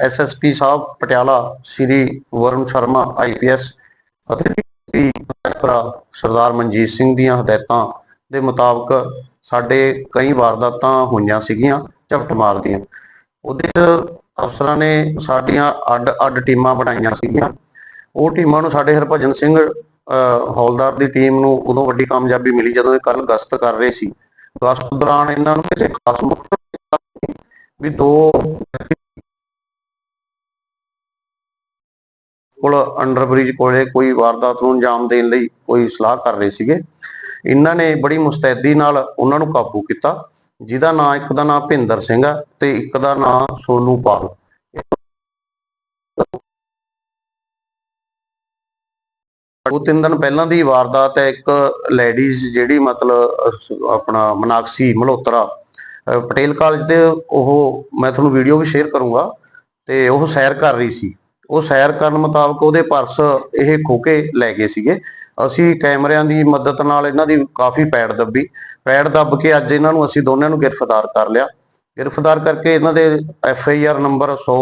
SSP ਸਾਹਿਬ Patiala Shri Varun Sharma IPS ਅਤੇ ਸਰਦਾਰ ਮਨਜੀਤ ਸਿੰਘ ਦੀਆਂ ਹਦਾਇਤਾਂ ਦੇ ਮੁਤਾਬਕ ਸਾਡੇ ਕਈ ਵਾਰਦਾਤਾਂ ਹੋਈਆਂ ਸੀਗੀਆਂ ਝਪਟਮਾਰ ਦੀਆਂ ਉਹਦੇ ਅਫਸਰਾਂ ਨੇ ਸਾਡੀਆਂ ਅੱਡ ਅੱਡ ਟੀਮਾਂ ਬਣਾਈਆਂ ਸੀਗੀਆਂ। ਉਹ ਟੀਮਾਂ ਨੂੰ ਸਾਡੇ ਹਰਭਜਨ ਸਿੰਘ ਅਹ, ਹੌਲਦਾਰ ਦੀ ਟੀਮ ਨੂੰ ਉਦੋਂ ਵੱਡੀ ਕਾਮਯਾਬੀ ਮਿਲੀ ਜਦੋਂ ਇਹ ਕੱਲ ਗਸ਼ਤ ਕਰ ਰਹੇ ਸੀ। ਗਸ਼ਤ ਦੌਰਾਨ ਇਹਨਾਂ ਨੂੰ ਕਿਸੇ ਖਾਸ ਮਕਸਦ ਵੀ ਦੋ ਕੋਲ ਅੰਡਰਬ੍ਰਿਜ ਕੋਲੇ ਕੋਈ ਵਾਰਦਾਤ ਨੂੰ ਅੰਜਾਮ ਦੇਣ ਲਈ ਕੋਈ ਸਲਾਹ ਕਰ ਰਹੇ ਸੀਗੇ। ਇਹਨਾਂ ਨੇ ਬੜੀ ਮੁਸਤੈਦੀ ਨਾਲ ਉਹਨਾਂ ਨੂੰ ਕਾਬੂ ਕੀਤਾ, ਜਿਹਦਾ ਨਾਂ ਇੱਕ ਦਾ ਨਾਂ ਭਿੰਦਰ ਸਿੰਘ ਆ ਤੇ ਇੱਕ ਦਾ ਨਾਂ ਸੋਨੂ ਪਾਲ। ਉਹ ਤਿੰਨ ਦਿਨ ਪਹਿਲਾਂ ਦੀ ਵਾਰਦਾਤ ਹੈ, ਇੱਕ ਲੇਡੀਜ਼ ਜਿਹੜੀ ਮਤਲਬ ਆਪਣਾ ਮਨਾਕਸੀ ਮਲਹੋਤਰਾ ਪਟੇਲ ਕਾਲਜ ਦੇ ਉਹ, ਮੈਂ ਤੁਹਾਨੂੰ ਵੀਡੀਓ ਵੀ ਸ਼ੇਅਰ ਕਰੂੰਗਾ, ਤੇ ਉਹ ਸੈਰ ਕਰ ਰਹੀ ਸੀ। ਉਹ ਸੈਰ ਕਰਨ ਮੁਤਾਬਕ ਉਹਦੇ ਪਰਸ ਇਹ ਖੋ ਕੇ ਲੈ ਗਏ ਸੀਗੇ। ਅਸੀਂ ਕੈਮਰਿਆਂ ਦੀ ਮਦਦ ਨਾਲ ਇਹਨਾਂ ਦੀ ਕਾਫੀ ਪੈੜ ਦੱਬੀ। ਪੈੜ ਦੱਬ ਕੇ ਅੱਜ ਇਹਨਾਂ ਨੂੰ ਅਸੀਂ ਦੋਨਾਂ ਨੂੰ ਗ੍ਰਿਫਤਾਰ ਕਰ ਲਿਆ। ਗ੍ਰਿਫਤਾਰ ਕਰਕੇ ਇਹਨਾਂ ਦੇ ਐਫ ਆਈ ਆਰ ਨੰਬਰ 100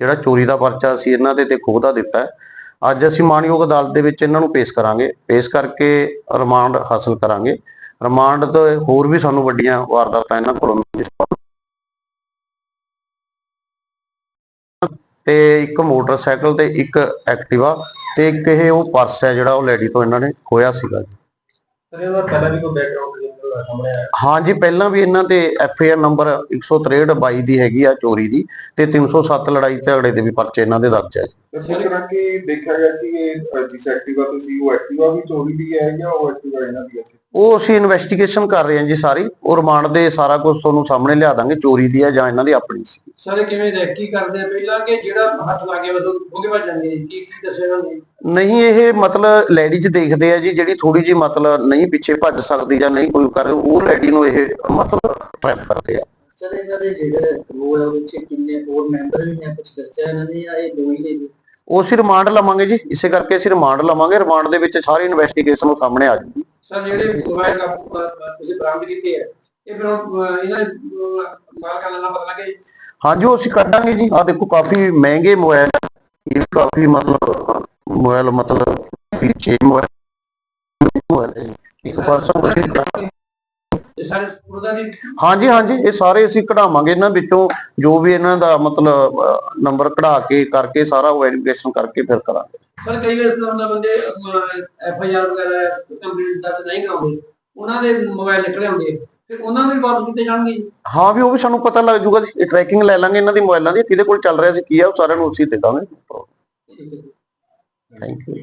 ਜਿਹੜਾ ਚੋਰੀ ਦਾ ਪਰਚਾ ਸੀ ਇਹਨਾਂ ਦੇ ਤੇ ਖੋਹ ਦਾ ਦਿੱਤਾ ਹੈ। ਅੱਜ ਅਸੀਂ ਮਾਨਯੋਗ ਅਦਾਲਤ ਦੇ ਵਿੱਚ ਇਹਨਾਂ ਨੂੰ ਪੇਸ਼ ਕਰਾਂਗੇ। ਪੇਸ਼ ਕਰਕੇ ਰਿਮਾਂਡ ਹਾਸਲ ਕਰਾਂਗੇ। ਰਿਮਾਂਡ ਤੋਂ ਹੋਰ ਵੀ ਸਾਨੂੰ ਵੱਡੀਆਂ ਵਾਰਦਾਤਾਂ ਇਹਨਾਂ ਕੋਲੋਂ ਤੇ ਇੱਕ ਮੋਟਰਸਾਈਕਲ ਤੇ ਇੱਕ ਐਕਟਿਵਾ ਤੇ ਇੱਕ ਇਹ ਉਹ ਪਰਸ ਹੈ ਜਿਹੜਾ ਉਹ ਲੇਡੀ ਤੋਂ ਇਹਨਾਂ ਨੇ ਖੋਇਆ ਸੀਗਾ ਸਰ ਇਹਦਾ ਪਹਿਲਾਂ ਵੀ ਕੋਈ ਬੈਕਗ੍ਰਾਉਂਡ ਕ੍ਰਿਮੀਨਲ ਸਾਹਮਣੇ ਆਇਆ। ਹਾਂਜੀ ਪਹਿਲਾਂ ਵੀ ਇਹਨਾਂ ਤੇ ਐਫ ਆਰ ਨੰਬਰ 163 22 ਦੀ ਹੈਗੀ ਆ ਚੋਰੀ ਦੀ ਤੇ 307 ਲੜਾਈ ਝਗੜੇ ਦੇ ਵੀ ਪਰਚੇ ਇਹਨਾਂ ਦੇ ਦਰਜ ਹੈ ਸਰ ਜਿਸ ਤਰ੍ਹਾਂ ਕਿ ਦੇਖਿਆ ਗਿਆ ਕਿ ਇਹ ਅ, ਜਿਸ ਐਕਟਿਵਾ ਤੇ ਸੀ ਉਹ ਐਕਟਿਵਾ ਵੀ ਚੋਰੀ ਦੀ ਹੈ ਜਾਂ ਉਹ ਐਕਟਿਵਾ ਇਹਨਾਂ ਦੀ ਹੈ? ਉਹ ਅਸੀਂ ਇਨਵੈਸਟੀਗੇਸ਼ਨ ਕਰ ਰਹੇ ਹਾਂ ਜੀ ਸਾਰੀ ਉਹ ਰਿਮਾਂਡ ਦੇ ਸਾਰਾ ਕੁਝ ਤੁਹਾਨੂੰ ਸਾਹਮਣੇ ਲਿਆ ਦਾਂਗੇ ਚੋਰੀ ਦੀ ਹੈ ਜਾਂ ਇਹਨਾਂ ਦੀ ਆਪਣੀ ਸੀ। ਸਰ ਕਿਵੇਂ ਰੈਕੀ ਕਰਦੇ ਆ? ਪਹਿਲਾਂ ਕਿ ਜਿਹੜਾ ਹੱਥ ਲਾ ਕੇ ਬਦਲ ਉਹਦੇ ਵੱਜ ਜਾਂਦੇ ਨੇ? ਕੀ ਕੀ ਦੱਸਿਆ ਇਹਨਾਂ ਨੇ? ਨਹੀਂ ਇਹ ਮਤਲਬ ਲੈਡੀ 'ਚ ਦੇਖਦੇ ਆ ਜੀ ਜਿਹੜੀ ਥੋੜੀ ਜੀ ਮਤਲਬ ਨਹੀਂ ਪਿੱਛੇ ਭੱਜ ਸਕਦੀ ਜਾਂ ਨਹੀਂ ਕੋਈ ਕਰ ਉਹ ਲੈਡੀ ਨੂੰ ਇਹ ਮਤਲਬ ਟ੍ਰੈਪ ਕਰਦੇ ਆ। ਸਰ ਇਹਨਾਂ ਦੇ ਜਿਹੜੇ ਉਹ ਹੈ ਉਹਦੇ ਚ ਕਿੰਨੇ ਹੋਰ ਮੈਂਬਰ ਵੀ ਨੇ? ਕੁਝ ਦੱਸਿਆ ਇਹਨਾਂ ਨੇ ਜਾਂ ਇਹ ਦੋ ਹੀ ਨੇ ਜੀ? ਉਹ ਅਸੀਂ ਰਿਮਾਂਡ ਲਵਾਂਗੇ ਜੀ ਇਸੇ ਕਰਕੇ ਅਸੀਂ ਰਿਮਾਂਡ ਲਵਾਂਗੇ ਰਿਮਾਂਡ ਦੇ ਵਿੱਚ ਸਾਰੀ ਇਨਵੈਸਟੀਗੇਸ਼ਨ ਉਹ ਸਾਹਮਣੇ ਆ ਜੂਗੀ ਸਰ ਜਿਹੜੇ ਮੋਬਾਈਲ ਤੁਸੀਂ ਬਰਾਮਦ ਕੀਤੇ ਆ? ਇਹ ਫਿਰ ਇਹਨਾਂ ਪਤਾ ਲੱਗੇ ਹਾਂਜੀ ਉਹ ਅਸੀਂ ਕੱਢਾਂਗੇ ਜੀ। ਆ ਦੇਖੋ ਕਾਫੀ ਮਹਿੰਗੇ ਮੋਬਾਈਲ ਇਹ ਕਾਫੀ ਮਤਲਬ ਮੋਬਾਈਲ ਮਤਲਬ ਪਿੱਛੇ ਮੋਬਾਈਲ। ਇੱਕ ਉਹਦਾ ਦੀ ਹਾਂਜੀ ਹਾਂਜੀ ਇਹ ਸਾਰੇ ਅਸੀਂ ਕਢਾਵਾਂਗੇ ਇਹਨਾਂ ਵਿੱਚੋਂ। ਜੋ ਵੀ ਇਹਨਾਂ ਦਾ ਮਤਲਬ ਨੰਬਰ ਕਢਾ ਕੇ ਕਰਕੇ ਸਾਰਾ ਵੈਰੀਫਿਕੇਸ਼ਨ ਕਰਕੇ ਫਿਰ ਕਰਾਂਗੇ। ਸਰ ਕਈ ਵਾਰ ਇਸ ਤਰ੍ਹਾਂ ਹੁੰਦਾ ਬੰਦੇ ਐਫ ਆਈ ਆਰ ਵਗੈਰਾ ਕੰਪਲੀਟ ਦਰਜ ਨਹੀਂ ਕਰਾਉਂਦੇ। ਉਹਨਾਂ ਦੇ ਮੋਬਾਈਲ ਨਿਕਲੇ ਹੁੰਦੇ ਫਿਰ ਉਹਨਾਂ ਨੂੰ ਵੀ ਵਾਪਸ ਕੀਤੇ ਜਾਣਗੇ ਜੀ? ਹਾਂ ਵੀ ਉਹ ਵੀ ਸਾਨੂੰ ਪਤਾ ਲੱਗ ਜੂਗਾ ਜੀ ਟਰੈਕਿੰਗ ਲੈ ਲਾਂਗੇ ਇਹਨਾਂ ਦੀ ਮੋਬਾਈਲਾਂ ਦੀ ਕਿਹਦੇ ਕੋਲ ਚੱਲ ਰਿਹਾ ਸੀ ਕੀ ਆ ਉਹ ਸਾਰਿਆਂ ਨੂੰ ਅਸੀਂ ਦੇ ਦਾਂਗੇ। Thank you